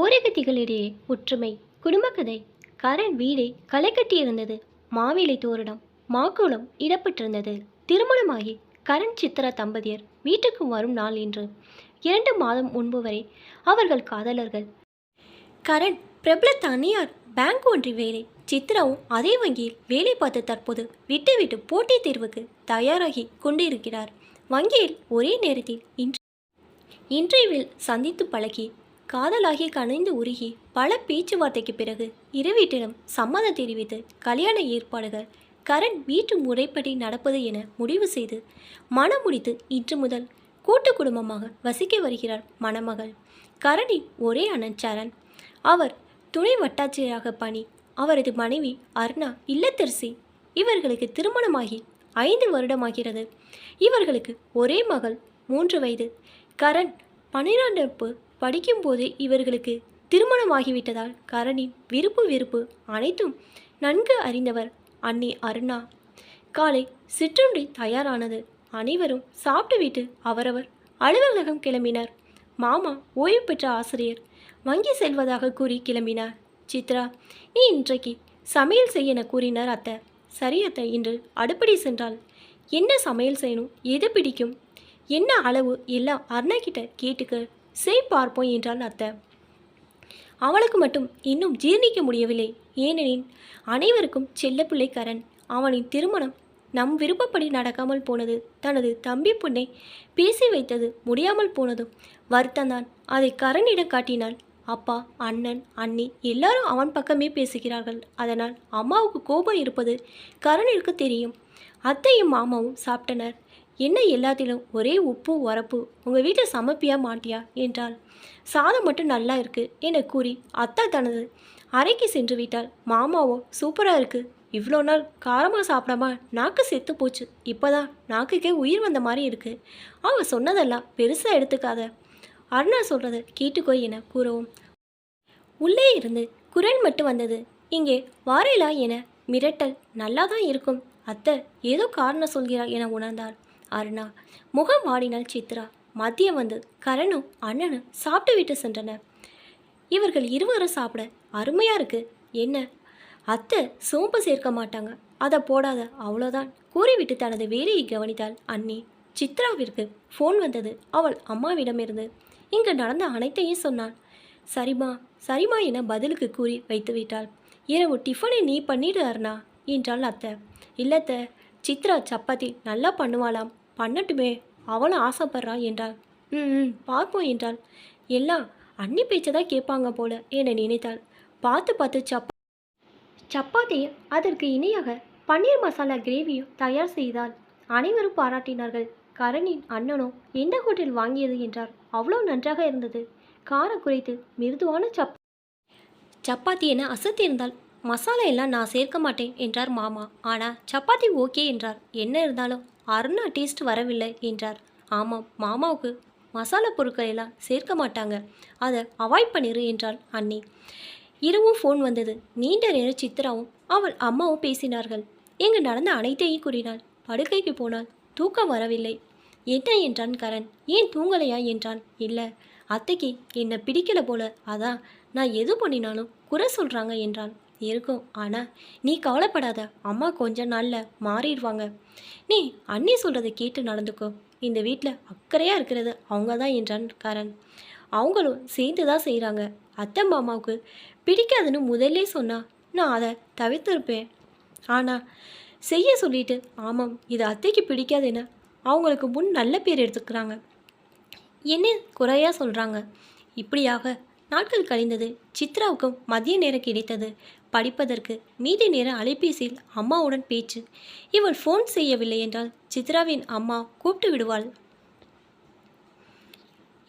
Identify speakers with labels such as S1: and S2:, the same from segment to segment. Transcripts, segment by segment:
S1: ஓரகத்திகளிடையே ஒற்றுமை குடும்பக்கதை கரண் வீடே களை கட்டியிருந்தது. மாவிலை தோரணம் மாக்குளம் இடப்பட்டிருந்தது. திருமணமாகி கரண் சித்ரா தம்பதியர் வீட்டுக்கு வரும் நாள் இன்று. இரண்டு மாதம் முன்பு வரை அவர்கள் காதலர்கள். கரண் பிரபல தனியார் பேங்க் ஒன்றி வேலை சித்ராவும் அதே வங்கியில் வேலை பார்த்து தற்போது விட்டு விட்டு போட்டித் தேர்வுக்கு தயாராகி கொண்டிருக்கிறார். வங்கியில் ஒரே நேரத்தில் இன்று இன்றைவில் சந்தித்து பழகி காதலாகி கனைந்து உருகி பல பேச்சுவார்த்தைக்கு பிறகு இருவீட்டிடம் சம்மதம் தெரிவித்து கல்யாண ஏற்பாடுகள் கரண் வீட்டு முறைப்படி நடப்பது என முடிவு செய்து மனம் முடித்து இன்று முதல் கூட்டு குடும்பமாக வசிக்க வருகிறார் மணமகள். கரணின் ஒரே அண்ணன் சரண். அவர் துணை வட்டாட்சியராக பணி. அவரது மனைவி அர்ணா இல்லத்தரசி. இவர்களுக்கு திருமணமாகி ஐந்து வருடமாகிறது. இவர்களுக்கு ஒரே மகள் மூன்று வயது. கரண் பன்னிரெண்டு படிக்கும்போதே இவர்களுக்கு திருமணமாகிவிட்டதால் கரணின் விருப்பு வெறுப்பு அனைத்தும் நன்கு அறிந்தவர் அண்ணி அருணா. காலை சிற்றுண்டி தயாரானது. அனைவரும் சாப்பிட்டுவிட்டு அவரவர் அலுவலகம் கிளம்பினர். மாமா ஓய்வு பெற்ற ஆசிரியர் வங்கி செல்வதாக கூறி கிளம்பினார். சித்ரா நீ இன்றைக்கு சமையல் செய்ய என கூறினார் அத்தை. சரி அத்தை இன்று அடுப்படி சென்றால் என்ன சமையல் செய்யணும்? எது பிடிக்கும்? என்ன அளவு? எல்லாம் அருணா கிட்ட கேட்டுக்க செய் பார்ப்போம் என்றாள் அத்தை. அவளுக்கு மட்டும் இன்னும் ஜீர்ணிக்க முடியவில்லை. ஏனெனில் அனைவருக்கும் செல்லப்பிள்ளை கரண் அவனின் திருமணம் நம் விருப்பப்படி நடக்காமல் போனது தனது தம்பி பொண்ணை பேசி வைத்தது முடியாமல் போனதும் வருத்தந்தான் அதை கரணிடம் காட்டினாள். அப்பா அண்ணன் அண்ணி எல்லாரும் அவன் பக்கமே பேசுகிறார்கள். அதனால் அம்மாவுக்கு கோபம் இருப்பது கரணிற்கு தெரியும். அத்தையும் மாமாவும் சாப்பிட்டனர். என்ன எல்லாத்திலும் ஒரே உப்பு உரப்பு உங்கள் வீட்டில் சமைப்பியா மாட்டியா? என்றாள். சாதம் மட்டும் நல்லா இருக்கு என கூறி அத்தா தனது அறைக்கு சென்று விட்டாள். மாமாவோ சூப்பராக இருக்குது இவ்வளோ நாள் காரமாக சாப்பிடாம நாக்கு செத்து போச்சு. இப்போதான் நாக்குக்கே உயிர் வந்த மாதிரி இருக்குது அவள் சொன்னதெல்லாம் பெருசாக எடுத்துக்காத. அருணா சொல்கிறத கேட்டுக்கோ என கூறவும். உள்ளே இருந்து குரல் மட்டும் வந்தது. இங்கே வாரேலா என மிரட்டல் நல்லா தான் இருக்கும். அத்தை ஏதோ காரணம் சொல்கிறாள் என உணர்ந்தாள். அருணா. முகம் வாடினாள் சித்ரா. மதியம் வந்து கரணும் அண்ணனும் சாப்பிட்டு விட்டு சென்றனர். இவர்கள் இருவரும் சாப்பிட அருமையாக இருக்குது என்ன? அத்தை சோம்பு சேர்க்க மாட்டாங்க. அதை போடாத அவ்வளோதான் கூறிவிட்டு தனது வேலையை கவனித்தாள் அண்ணி. சித்ராவிற்கு ஃபோன் வந்தது. அவள் அம்மாவிடமிருந்து. இங்கு நடந்த அனைத்தையும் சொன்னாள். சரிம்மா சரிம்மா என பதிலுக்கு கூறி வைத்து விட்டாள். இரவு டிஃபனை நீ பண்ணிடு அருணா என்றாள் அத்தை. இல்லத்த சித்ரா சப்பாத்தி நல்லா பண்ணுவாளாம். பண்ணட்டுமே அவளும் ஆசைப்படுறா என்றாள். ம் ம் பார்ப்போம் என்றாள். எல்லாம் அன்னி பேச்சை தான் கேட்பாங்க போல என நினைத்தாள். பார்த்து பார்த்து சப்பா சப்பாத்தியும் அதற்கு இணையாக பன்னீர் மசாலா கிரேவியும் தயார் செய்தாள். அனைவரும் பாராட்டினார்கள். கரணின் அண்ணனும் எந்த ஹோட்டல் வாங்கியது என்றார். அவ்வளோ நன்றாக இருந்தது. காரம் குறைத்து மிருதுவான சப் சப்பாத்தி என அசத்தியிருந்தால் மசாலா எல்லாம் நான் சேர்க்க மாட்டேன் என்றார் மாமா. ஆனால் சப்பாத்தி ஓகே என்றார். என்ன இருந்தாலும் அருணா டேஸ்ட் வரவில்லை என்றார். ஆமாம் மாமாவுக்கு மசாலா பொருட்கள் எல்லாம் சேர்க்க மாட்டாங்க. அதை அவாய்ட் பண்ணிடு என்றாள் அண்ணி. இரவும் ஃபோன் வந்தது. நீண்ட நேரம் சித்ராவும் அவள் அம்மாவும் பேசினார்கள். இங்கு நடந்த அனைத்தையும் கூறினாள். படுக்கைக்கு போனால் தூக்கம் வரவில்லை. என்ன என்றான் கரண். ஏன் தூங்கலையா என்றான். இல்லை அத்தைக்கு என்னை பிடிக்கல போல. அதான் நான் எது பண்ணினாலும் குறை சொல்கிறாங்க என்றான் இருக்கும். ஆனால் நீ கவலைப்படாத. அம்மா கொஞ்ச நாளில் மாறிடுவாங்க. நீ அண்ணி சொல்கிறத கேட்டு நடந்துக்கோ. இந்த வீட்டில் அக்கறையாக இருக்கிறது அவங்க தான் என்றான் கரண். அவங்களும் சேர்ந்து தான் செய்கிறாங்க அத்தை மாமாவுக்கு பிடிக்காதுன்னு முதல்லே சொன்னா நான் அதை தவிர்த்திருப்பேன். ஆனால் செய்ய சொல்லிட்டு ஆமாம் இது அத்தைக்கு பிடிக்காதுன்னு அவங்களுக்கு முன் நல்ல பேர் எடுத்துக்கிறாங்க. என்ன குறையாக சொல்கிறாங்க இப்படியாக நாட்கள் கழிந்தது. சித்ராவுக்கும் மதிய நேரம் கிடைத்தது. படிப்பதற்கு மீதி நேரம் அலைபேசியில் அம்மாவுடன் பேச்சு. இவள் ஃபோன் செய்யவில்லை என்றால் சித்ராவின் அம்மா கூப்பிட்டு விடுவாள்.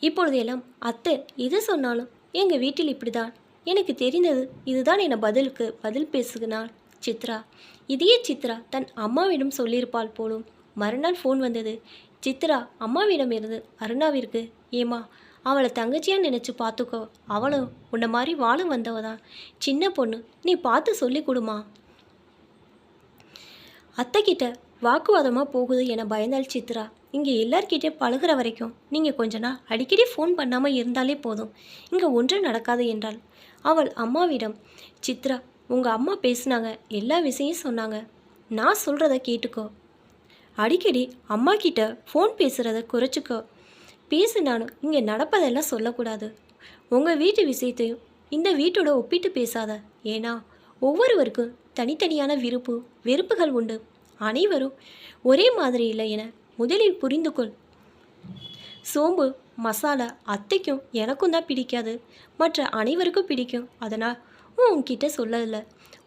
S1: இப்பொழுது எல்லாம் அத்தை எது சொன்னாலும் எங்கள் வீட்டில் இப்படிதான். எனக்கு தெரிந்தது இதுதான் என பதிலுக்கு பதில் பேசுகிறாள் சித்ரா. இதையே சித்ரா தன் அம்மாவிடம் சொல்லியிருப்பாள் போலும். மறுநாள் ஃபோன் வந்தது. சித்ரா அம்மாவிடம் இருந்து அருணாவிற்கு ஏமா அவளை தங்கச்சியாக நினச்சி பார்த்துக்கோ. அவளும் உன்னை மாதிரி வாழ வந்தவ தான். சின்ன பொண்ணு நீ பார்த்து சொல்லி கொடுமா. அத்தைக்கிட்ட வாக்குவாதமாக போகுது என பயந்தாள் சித்ரா. இங்கே எல்லார்கிட்டே பழகுற வரைக்கும் நீங்கள் கொஞ்ச நாள் அடிக்கடி ஃபோன் பண்ணாமல் இருந்தாலே போதும். இங்கே ஒன்றும் நடக்காது என்றாள். அவள் அம்மாவிடம் சித்ரா உங்கள் அம்மா பேசுனாங்க. எல்லா விஷயம் சொன்னாங்க. நான் சொல்கிறத கேட்டுக்கோ. அடிக்கடி அம்மா கிட்ட ஃபோன் பேசுகிறத குறைச்சிக்கோ. பேசினாலும் இங்கே நடப்பதெல்லாம் சொல்லக்கூடாது. உங்கள் வீட்டு விஷயத்தையும் இந்த வீட்டோட ஒப்பிட்டு பேசாத. ஏன்னா ஒவ்வொருவருக்கும் தனித்தனியான விருப்பு வெறுப்புகள் உண்டு. அனைவரும் ஒரே மாதிரி இல்லை என முதலில் புரிந்து கொள். சோம்பு மசாலா அத்தைக்கும் எனக்கும் தான் பிடிக்காது. மற்ற அனைவருக்கும் பிடிக்கும். அதனால் உன்கிட்ட சொல்லலை.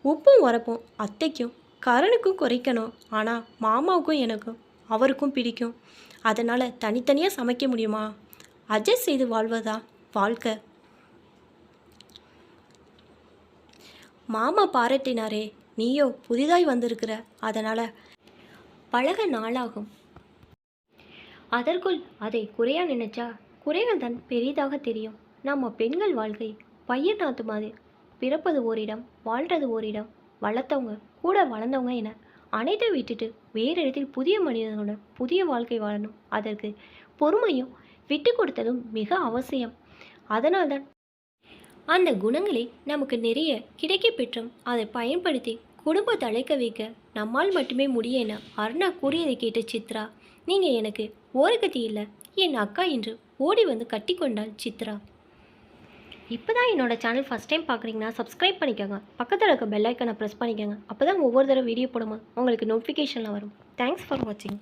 S1: உப்பும் உரப்பும் அத்தைக்கும் கரனுக்கும் குறைக்கணும். ஆனால் மாமாவுக்கும் எனக்கும். அவருக்கும் பிடிக்கும். அதனால் தனித்தனியாக சமைக்க முடியுமா? அட்ஜஸ்ட் செய்து வாழ்வதா? வாழ்க்கை மாமா பாராட்டினாரே நீயோ புதிதாய் வந்திருக்கிற அதனால். பழக நாளாகும். அதற்குள் அதை குறையா நினைச்சா குறைகள் தான் பெரிதாக தெரியும். நம்ம பெண்கள் வாழ்க்கை பையன் நாத்து மாதிரி பிறப்பது ஓரிடம் வாழ்றது ஓரிடம் வளர்த்தவங்க கூட வளர்ந்தவங்க என. அனைத்தை விட்டுட்டு வேறு இடத்தில் புதிய மனிதனுடன் புதிய வாழ்க்கை வாழணும். அதற்கு பொறுமையும் விட்டு கொடுத்ததும் மிக அவசியம். அதனால்தான் அந்த குணங்களை நமக்கு நிறைய கிடைக்க பெற்றும் அதை பயன்படுத்தி குடும்பத்தை அழைக்க வைக்க நம்மால் மட்டுமே முடியும் அருணா கூறியதை கேட்ட சித்ரா நீங்கள் எனக்கு ஓரகதி இல்லை என் அக்கா என்று ஓடி வந்து கட்டி கொண்டாள் சித்ரா. இப்போ தான் என்னோடய சேனல் ஃபஸ்ட் டைம் பார்க்குறீங்கன்னா சப்ஸ்கிரைப் பண்ணிக்கோங்க. பக்கத்தில் இருக்க பெல் ஐக்கனை ப்ரெஸ் பண்ணிக்கோங்க. அப்போ தான் ஒவ்வொரு தடவை வீடியோ போடும்போது உங்களுக்கு நோட்டிஃபிகேஷனில் வரும். தேங்க்ஸ் ஃபார் வாட்சிங்